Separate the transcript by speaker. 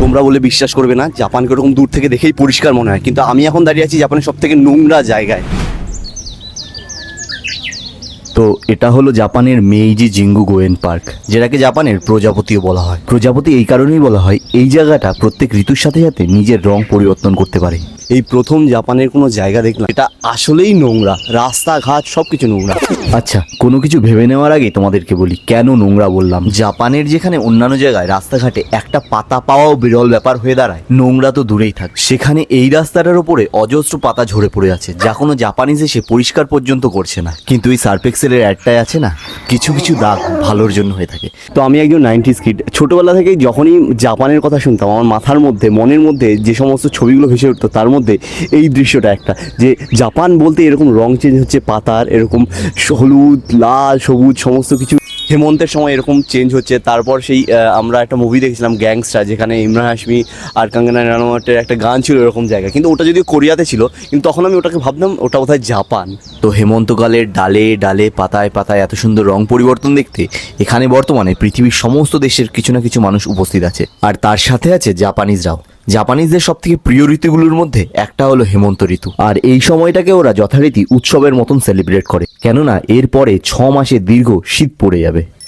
Speaker 1: তোমরা বলে বিশ্বাস করবে না, জাপানকে ওরকম দূর থেকে দেখেই পরিষ্কার মনে হয়। কিন্তু আমি এখন দাঁড়িয়ে আছি জাপানের সব থেকে নোংরা জায়গায়। তো এটা হলো জাপানের মেইজি জিঙ্গু গোয়েন পার্ক, যেটাকে জাপানের প্রজাপতিও বলা হয়। প্রজাপতি এই কারণেই বলা হয়, এই জায়গাটা প্রত্যেক ঋতুর সাথে সাথে নিজের রং পরিবর্তন করতে পারে। এই প্রথম জাপানের কোনো জায়গা দেখলাম। এটা আসলেই নোংরা। রাস্তাঘাট সব কিছু নোংরা। আচ্ছা কোনো কিছু ভেবে নেওয়ার আগে তোমাদেরকে বলি কেন নোংরা বললাম? জাপানের যেখানে অন্যান্য জায়গায় রাস্তাঘাটে একটা পাতা পাওয়াও বিরল ব্যাপার হয়ে দাঁড়ায় নোংরা তো দূরেই থাক। সেখানে এই রাস্তাটার উপরে অজস্র পাতা ঝরে পড়ে আছে যা কোনো জাপানিজ এসে পরিষ্কার পর্যন্ত করছে না। কিন্তু এই সার্ফেক্সেলের অ্যাডটাই আছে না? কিছু কিছু দাগ ভালোর জন্য হয়ে থাকে। তো আমি একজন নাইনটিস কিড। ছোটবেলা থেকেই যখনই জাপানের কথা শুনতাম আমার মাথার মধ্যে মনের মধ্যে যে সমস্ত ছবিগুলো ভেসে উঠতো তার মধ্যে এই দৃশ্যটা একটা। যে জাপান বলতে এরকম রং চেঞ্জ হচ্ছে, পাতার এরকম হলুদ, লাল, সবুজ, সমস্ত কিছু হেমন্তের সময় এরকম চেঞ্জ হচ্ছে। তারপর সেই আমরা একটা মুভি দেখেছিলাম গ্যাংস্টার যেখানে ইমরান হাশমি আর কাঙ্গনা রানাওয়াটের একটা গান ছিল এরকম জায়গা কিন্তু ওটা যদিও কোরিয়াতে ছিল, কিন্তু তখন আমি ওটাকে ভাবতাম, ওটা বোধহয় জাপান। তো হেমন্তকালের ডালে ডালে, পাতায় পাতায় এত সুন্দর রং পরিবর্তন দেখতে, এখানে বর্তমানে পৃথিবীর সমস্ত দেশের কিছু না কিছু মানুষ উপস্থিত আছে। আর তার সাথে আছে জাপানিজরাও জাপানিজদের সব থেকে প্রিয় ঋতুগুলোর মধ্যে একটা হলো হেমন্ত ঋতু। আর এই সময়টাকে ওরা যথারীতি উৎসবের মতন সেলিব্রেট করে। কেননা এরপরে ছ মাসে দীর্ঘ শীত পড়ে যাবে।